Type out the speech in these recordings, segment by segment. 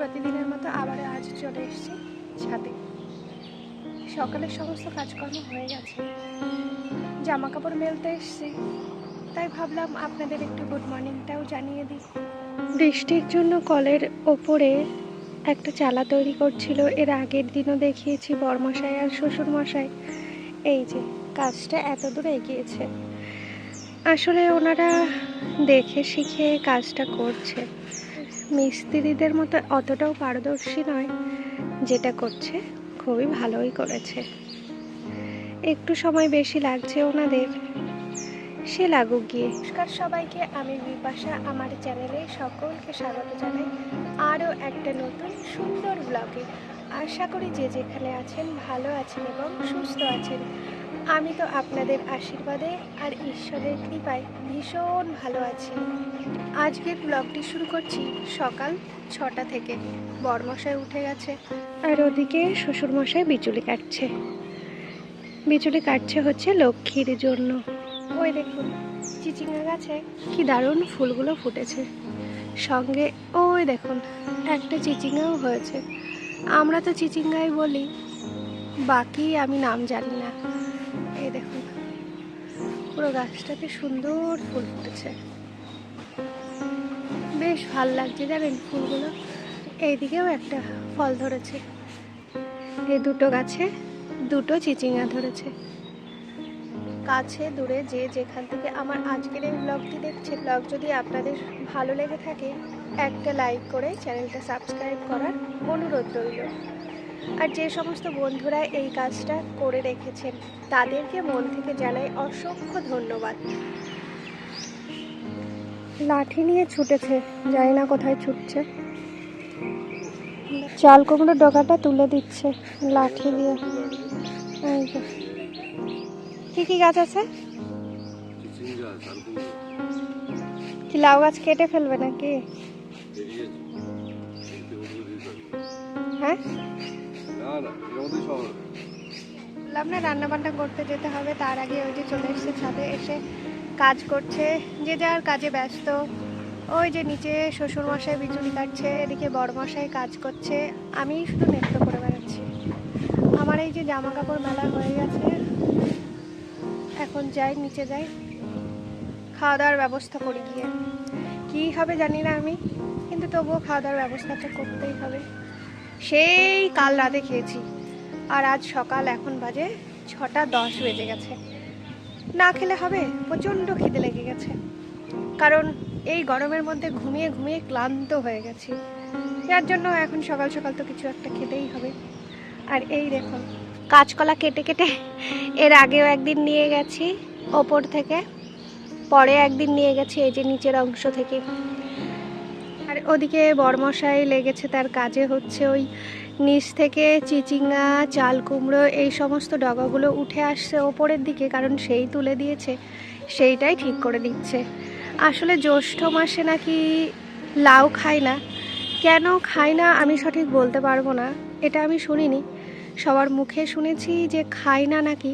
প্রতিদিনের মতো আবার আজ চলে এসেছি ছাদে। সকালের সমস্ত কাজকর্ম হয়ে গেছে। জামা কাপড় মেলতে এসেছি। তাই ভাবলাম আপনাদের একটু গুড মর্নিংটাও জানিয়ে দিই। বৃষ্টির জন্য কলের ওপরে একটা চালা তৈরি করছিল। এর আগের দিনও দেখিয়েছি বরমশাই আর শ্বশুরমশাই। এই যে, কাজটা এত দূর এগিয়েছে। আসলে ওনারা দেখে শিখে কাজটা করছে। মিস্ত্রিদের মতো অতটাও পারদর্শী নয়, যেটা করছে খুবই ভালোই করেছে। একটু সময় বেশি লাগছে ওনাদের, সে লাগুক গিয়ে। নমস্কার সবাইকে, আমি বিপাশা। আমার চ্যানেলে সকলকে স্বাগত জানাই আরও একটা নতুন সুন্দর ব্লগে। আশা করি যে যেখানে আছেন ভালো আছেন এবং সুস্থ আছেন। আমি তো আপনাদের আশীর্বাদে আর ঈশ্বরের কৃপায় ভীষণ ভালো আছি। আজকের ব্লগটি শুরু করছি সকাল ছটা থেকে। বরমশাই উঠে গেছে। আর ওদিকে শ্বশুরমশাই বিচুলি কাটছে। বিচুলি কাটছে হচ্ছে লক্ষ্মীর জন্য। ওই দেখুন, চিচিঙ্গা গাছে কি দারুণ ফুলগুলো ফুটেছে। সঙ্গে ওই দেখুন, একটা চিচিঙ্গাও হয়েছে। আমরা তো চিচিঙ্গাই বলি, বাকি আমি নাম জানি না। এই দেখুন, পুরো গাছটাতে সুন্দর ফুল ফুটেছে। বেশ ভালো লাগছে জানেন ফুলগুলো। এইদিকেও একটা ফল ধরেছে। এই দুটো গাছে দুটো চিচিঙ্গা ধরেছে। কাছে, দূরে, যে যেখান থেকে আমার আজকের এই ব্লগটি দেখছে ব্লগ যদি আপনাদের ভালো লেগে থাকে, একটা লাইক করে চ্যানেলটা সাবস্ক্রাইব করার অনুরোধ রইল। আর যে সমস্ত বন্ধুরা এই কাজটা করে রেখেছেন তাদেরকে মন থেকে জানাই অসংখ্য ধন্যবাদ। লাঠি নিয়ে ছুটেছে জানি না কোথায় ছুটছে। চাল কুমড়োর ডগাটা তুলে দিচ্ছে লাঠি দিয়ে। কি কি গাছ আছে? কি লাউ গাছ কেটে ফেলবে নাকি? হ্যাঁ? না না, এর মধ্যেই বললাম না রান্না বান্না করতে যেতে হবে, তার আগে ওই যে চলে এসছে ছাদে এসে কাজ করছে, যে যার কাজে ব্যস্ত। ওই যে নিচে শ্বশুর মশাই বিচুলি কাটছে, এদিকে বড় মশাই কাজ করছে, আমি শুধু নৃত্য করে বেড়াচ্ছি। আমার এই যে জামা কাপড় মেলা হয়ে গেছে, এখন যাই, নিচে যাই খাওয়া দাওয়ার ব্যবস্থা করি গিয়ে। কী হবে জানি না আমি, কিন্তু তবুও খাওয়া দাওয়ার ব্যবস্থাটা করতেই হবে। সেই কাল রাতে খেয়েছি। আর আজ সকাল, এখন বাজে ছটা দশ বেজে গেছে। না খেলে হবে, প্রচণ্ড খিদে লেগে গেছে। কারণ এই গরমের মধ্যে ঘুমিয়ে ঘুমিয়ে ক্লান্ত হয়ে গেছি। যার জন্য এখন সকাল সকাল তো কিছু একটা খেতেই হবে। আর এই দেখুন কাঁচকলা কেটে কেটে এর আগেও একদিন নিয়ে গেছি, ওপর থেকে, পরে একদিন নিয়ে গেছি, এই যে নিচের অংশ থেকে। আর ওদিকে বরমশাই লেগেছে তার কাজে হচ্ছে ওই নিচ থেকে চিচিঙ্গা চাল কুমড়ো এই সমস্ত ডগাগুলো উঠে আসছে ওপরের দিকে, কারণ সেই তুলে দিয়েছে, সেইটাই ঠিক করে দিচ্ছে। আসলে জ্যৈষ্ঠ মাসে নাকি লাউ খায় না। কেন খায় না আমি সঠিক বলতে পারব না, এটা আমি শুনিনি। সবার মুখে শুনেছি যে খায় না নাকি,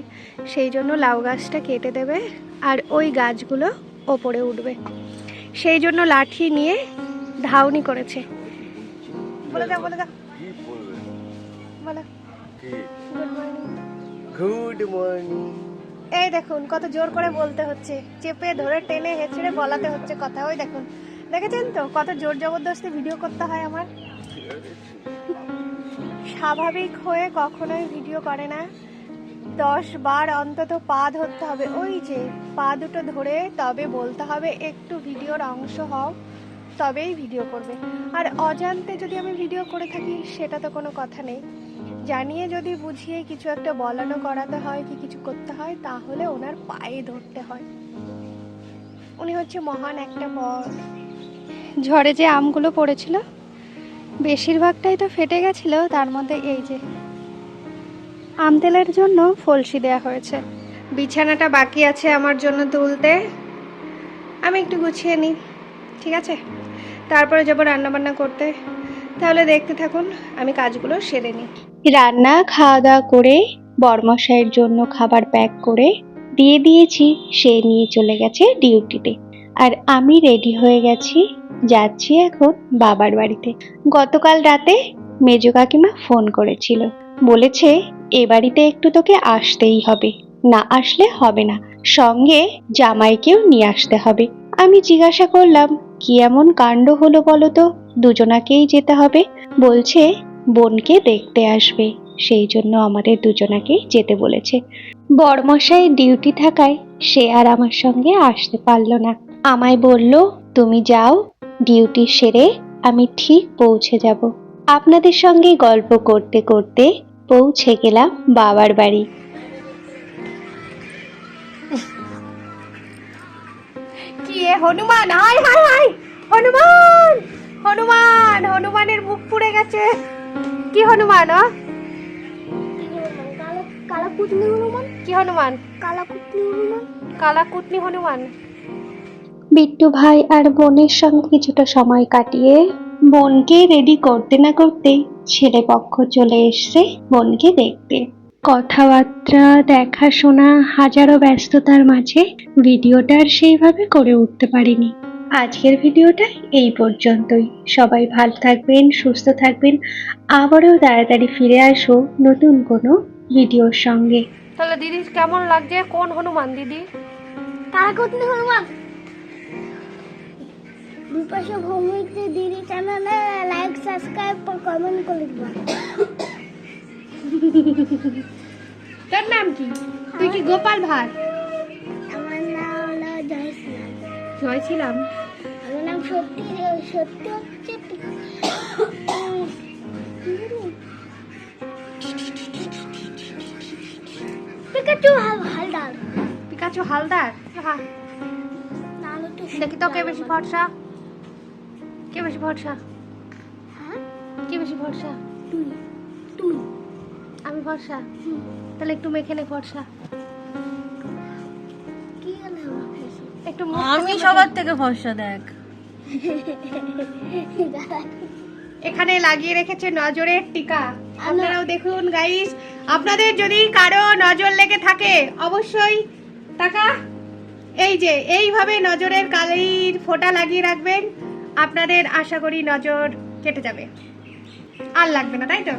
সেই জন্য লাউ গাছটা কেটে দেবে আর ওই গাছগুলো ওপরে উঠবে। সেই জন্য লাঠি নিয়ে ধাউনি করেছে। বলে দাও বলে দাও। কি বলবে বলো। গুড মর্নিং গুড মর্নিং এই দেখুন কত জোর করে বলতে হচ্ছে। চেপে ধরে টেনে হেঁচড়ে বলাতে হচ্ছে কথা। ওই দেখুন দেখেছেন তো কত জোর জবরদস্তি ভিডিও করতে হয় আমার? স্বাভাবিক হয়ে কখনোই ভিডিও করে না। দশ বার অন্তত পা ধরতে হবে। ওই যে পা দুটো ধরে তবে বলতে হবে একটু ভিডিওর অংশ হও। তবেই ভিডিও করবে। আর অজান্তে যদি আমি ভিডিও করে থাকি, সেটা তো কোনো কথা নেই। জানিয়ে যদি বুঝিয়ে কিছু একটা বলানো করাতে হয় কি কিছু করতে হয়, তাহলে ওনার পায়ে ধরতে হয়। উনি হচ্ছে মহান একটা বর। ঝড়ে যে আমগুলো পড়েছিল, বেশিরভাগটাই তো ফেটে গেছিল, তার মধ্যে এই যে আম তেলের জন্য ফলসি দেওয়া হয়েছে। বিছানাটা বাকি আছে আমার জন্য তুলতে। আমি একটু গুছিয়ে নিই, ঠিক আছে? তারপরে যাব রান্নাবান্না করতে। তাহলে দেখতে থাকুন, আমি কাজগুলো সেরে নিই। রান্না খাওয়া দাওয়া করে বরমশাইয়ের জন্য খাবার প্যাক করে দিয়ে দিয়েছি, সে নিয়ে চলে গেছে ডিউটিতে। আর আমি রেডি হয়ে গেছি, যাচ্ছি এখন বাবার বাড়িতে। গতকাল রাতে মেজো কাকিমা ফোন করেছিল। বলেছে, এ বাড়িতে একটু তোকে আসতেই হবে। না আসলে হবে না। সঙ্গে জামাইকেও নিয়ে আসতে হবে। আমি জিজ্ঞাসা করলাম, কি এমন কাণ্ড হলো বলো তো? দুজনাকেই যেতে হবে। বলছে, বোনকে দেখতে আসবে। সেই জন্য আমাদের দুজনাকেই যেতে বলেছে। বড়মশাই ডিউটি থাকায় সে আর আমার সঙ্গে আসতে পারল না। আমায় বলল, তুমি যাও, ডিউটি সেরে আমি ঠিক পৌঁছে যাব। আপনাদের সঙ্গে গল্প করতে করতে পৌঁছে গেলাম বাবার বাড়ি। কি এ হনুমান? হাই হাই হাই! হনুমান! হনুমান! হনুমানের মুখ পুড়ে গেছে। কি হনুমান ও কালা হনুমান। কি হনুমান? কালা কুটনি হনুমান। কালা হনুমান। বিট্টু ভাই আর বোনের সঙ্গে কিছুটা সময় কাটিয়ে বোনকে রেডি করতে না করতেই ছেলে পক্ষ চলে এসছে বোনকে দেখতে। কথাবার্তা দেখাশোনা হাজারো ব্যস্ততার মাঝে ভিডিওটা আর সেইভাবে করে উঠতে পারিনি। আজকের ভিডিওটা এই পর্যন্তই। সবাই ভালো থাকবেন সুস্থ থাকবেন। আবারও তাড়াতাড়ি ফিরে আসো নতুন কোনো ভিডিওর সঙ্গে। তাহলে দিদি কেমন লাগছে? কোন হনুমান দিদি? কুটনি হনুমান। বিপাশা ভৌমিকতে দিদি চ্যানেলে লাইক সাবস্ক্রাইব কমেন্ট করে দিবা। তোর নাম কি? তুই কি গোপাল ভাট আমার নাম হলো জয়শ্রীরাম জয়ছিলাম আমার নাম সত্যি সত্যি হচ্ছে? পিকাচু হাল- হালদার। পিকাচু হালদার? হ্যাঁ দেখি তো কে বেশি ভরসা? কে বেশি ভরসা? হ্যাঁ? কে বেশি ভরসা? তুই তুই। আমি ভরসা হুম। তাহলে একটু মেখে নে ভরসা কি হলো আমার একটু মুখ আমি সবার থেকে ভরসা দেখ। এখানে লাগিয়ে রেখেছে নজরের টিকা। আপনারাও দেখুন গাইস আপনাদের যদি কারও নজর লেগে থাকে অবশ্যই টাকা। এই যে এইভাবে নজরের কালির ফোঁটা লাগিয়ে রাখবেন। আপনাদের আশা করি নজর কেটে যাবে। আর লাগবে না তাই তো?